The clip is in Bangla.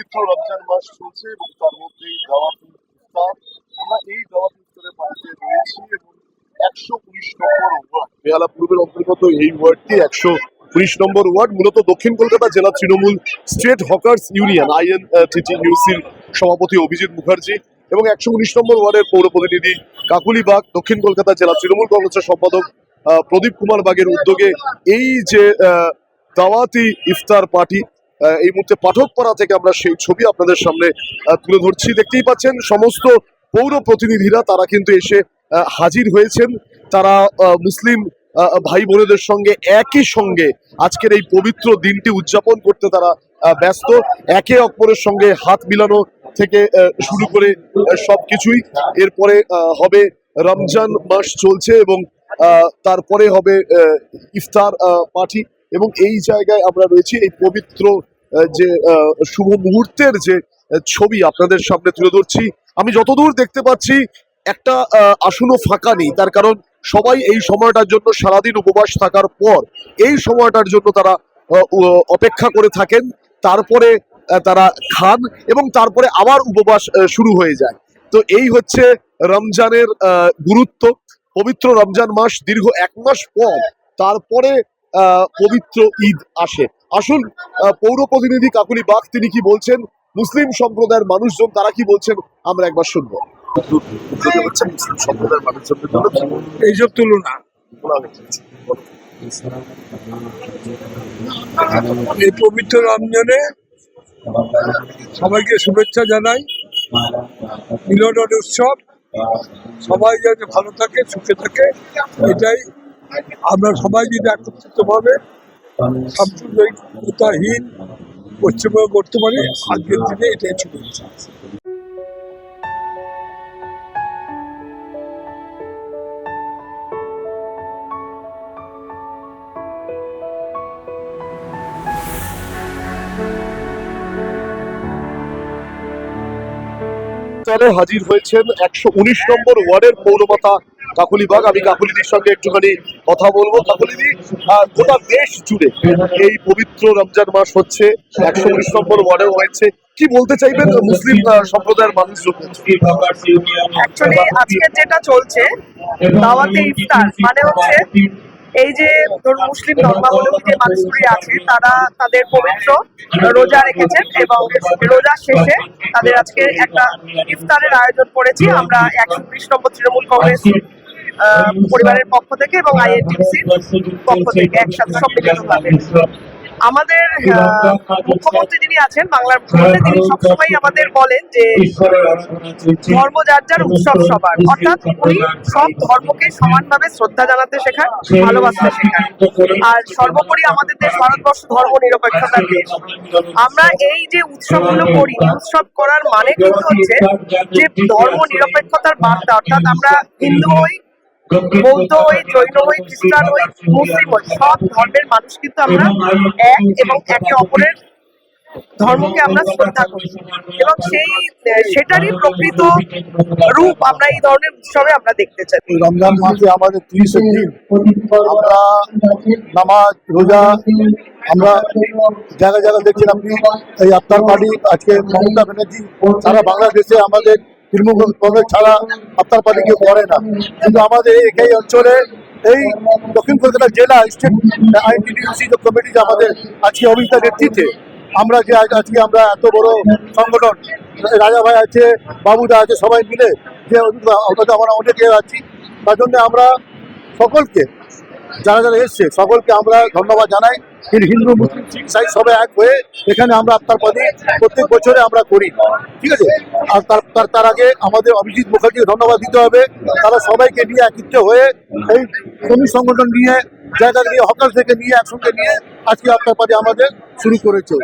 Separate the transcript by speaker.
Speaker 1: পবিত্র রমজান মাস চলছে এবং তার মধ্যেই দাওয়াত ইফতার। আমরা এই দাওয়াত ইফতারের বাড়িতে রয়েছি এবং একশো উনিশ নম্বর ওয়ার্ড, বেহালা পূর্বের অন্তর্গত এই ওয়ার্ডটি একশো উনিশ নম্বর ওয়ার্ড, মূলত দক্ষিণ কলকাতা জেলা তৃণমূল স্টেট হকার্স ইউনিয়ন আইএন টিটি ইউসির সভাপতি অভিজিৎ মুখার্জি এবং একশো উনিশ নম্বর ওয়ার্ডের পৌর প্রতিনিধি কাকুলি বাগ, দক্ষিণ কলকাতা জেলা তৃণমূল কংগ্রেসের সম্পাদক প্রদীপ কুমার বাগের উদ্যোগে এই যে দাওয়াতি ইফতার পার্টি এই মুহূর্তে পাঠক পাঠকপাড়া থেকে আমরা সেই ছবি আপনাদের সামনে তুলে ধরছি। দেখতেই পাচ্ছেন, সমস্ত পৌর প্রতিনিধিরা, তারা কিন্তু এসে হাজির হয়েছেন। তারা মুসলিম ভাই বোনেদের সঙ্গে একই সঙ্গে আজকের এই পবিত্র দিনটি উদযাপন করতে তারা ব্যস্ত। একে অপরের সঙ্গে হাত মিলানো থেকে শুরু করে সবকিছুই। এরপরে হবে রমজান মাস চলছে এবং তারপরে হবে ইফতার পার্টি এবং এই জায়গায় আমরা রয়েছি, এই পবিত্র যে শুভ মুহূর্তের যে ছবি আপনাদের সামনে তুলে ধরছি, আমি যতদূর দেখতে পাচ্ছি, একটা আসনও ফাঁকা নেই। তার কারণ সবাই এই সময়টার জন্য সারাদিন উপবাস থাকার পর, এই সময়টার জন্য তারা অপেক্ষা করে থাকেন। তারপরে তারা খান এবং তারপরে আবার উপবাস শুরু হয়ে যায়। তো এই হচ্ছে রমজানের গুরুত্ব। পবিত্র রমজান মাস দীর্ঘ এক মাস পর, তারপরে পবিত্র ঈদ আসে। আসুন পৌর প্রতিনিধি কাকুলি বাগ তিনি কি বলছেন? মুসলিম সম্প্রদায়ের মানুষজন, তারা কি বলছেন? আমরা একবার শুনব। মুসলিম সম্প্রদায়ের
Speaker 2: এইসব তুলনা। এই পবিত্র রমজানে সবাইকে শুভেচ্ছা জানাই। মিলনের উৎসব। সবাই যাতে ভালো থাকে, সুখে থাকে, এটাই আমরা সবাই যদি একত্রিত ভাবে সাম্প্রদায়িকতাহীন পশ্চিমবঙ্গ করতে পারি আজকের দিনে এটাই
Speaker 1: হাজির হয়েছেন একশো উনিশ নম্বর ওয়ার্ডের পৌরমাতা কাকুলিবাগ আমি কাকুলিদির সঙ্গে একটুখানি কথা বলব। কাকুলিদি গোটা দেশ জুড়ে এই পবিত্র রমজান মাস হচ্ছে, একশো উনিশ নম্বর ওয়ার্ডেও হয়েছে। কি বলতে চাইবেন মুসলিম সম্প্রদায়ের মানুষজন?
Speaker 3: আজকে যেটা চলছে, দাওয়াতে ইফতার মানে হচ্ছে এই যে ধরুন মুসলিম ধর্মাবলম্বী যে মানুষগুলি আছে, তারা তাদের পবিত্র রোজা রেখেছেন এবং রোজা শেষে তাদের আজকে একটা ইফতারের আয়োজন করেছি। আমরা একশো বিশ নম্বর তৃণমূল কংগ্রেস পরিবারের পক্ষ থেকে এবং আইএনটিসির পক্ষ থেকে একসাথে সম্মিলিতভাবে আমাদের মুখ্যমন্ত্রী যিনি আছেন বাংলার মুখ্যমন্ত্রী তিনি সবসময় আমাদের বলেন যে ধর্ম যার যার উৎসব সবার। অর্থাৎ উনি সব ধর্মকে সমানভাবে শ্রদ্ধা জানাতে শেখান ভালোবাসতে শেখান। আর সর্বোপরি আমাদের দেশ ভারতবর্ষ ধর্ম নিরপেক্ষতার দেশ। আমরা এই যে উৎসবগুলো করি উৎসব করার মানে কিন্তু হচ্ছে যে ধর্ম নিরপেক্ষতার বার্তা অর্থাৎ আমরা হিন্দু হই বৌদ্ধ হই জৈন হই খ্রিস্টান হই মুসলিম হই সব ধর্মের মানুষ কিন্তু আমরা এক এবং একে অপরের ধর্মকে আমরা শ্রদ্ধা করি। এবং সেই, সেটারই প্রকৃত রূপ আমরা এই ধরনের উৎসবে আমরা দেখতে চাই।
Speaker 4: রমজান মাসে আমাদের তিরিশের দিন আমরা নামাজ, রোজা, আমরা জায়গা জায়গা দেখছেন আপনি এই আফতার পার্টি, আজকে মমতা ব্যানার্জি সারা বাংলাদেশে আমাদের তৃণমূল কংগ্রেস ছাড়া আপনার পার্টি কেউ করে না। কিন্তু আমাদের এই অঞ্চলে, এই দক্ষিণ কলকাতা জেলা স্টেট আইনটিডিউসি কমিটি আমাদের আজকে অভিজ্ঞতা নেতৃত্বে, আমরা যে আজ- আজকে আমরা এত বড় সংগঠন, রাজা ভাই আছে বাবুদা আছে, সবাই মিলে যে আমরা অনেকে আছি, তার জন্য আমরা সকলকে যারা যারা এসছে, সকলকে আমরা ধন্যবাদ জানাই। হিন্দু, মুসলিম, শিখ, সাই সবাই এক হয়ে এখানে আমরা আত্মার পদে প্রত্যেক বছরে আমরা করি। ঠিক আছে? আর তার তার আগে আমাদের অভিজিৎ মুখার্জিকে ধন্যবাদ দিতে হবে। তারা সবাইকে নিয়ে একত্রিত হয়ে এই শ্রমিক সংগঠন নিয়ে, জায়গা নিয়ে, হকাল থেকে নিয়ে, একসঙ্গে নিয়ে আজকে আত্মার পদে আমাদের শুরু করেছে।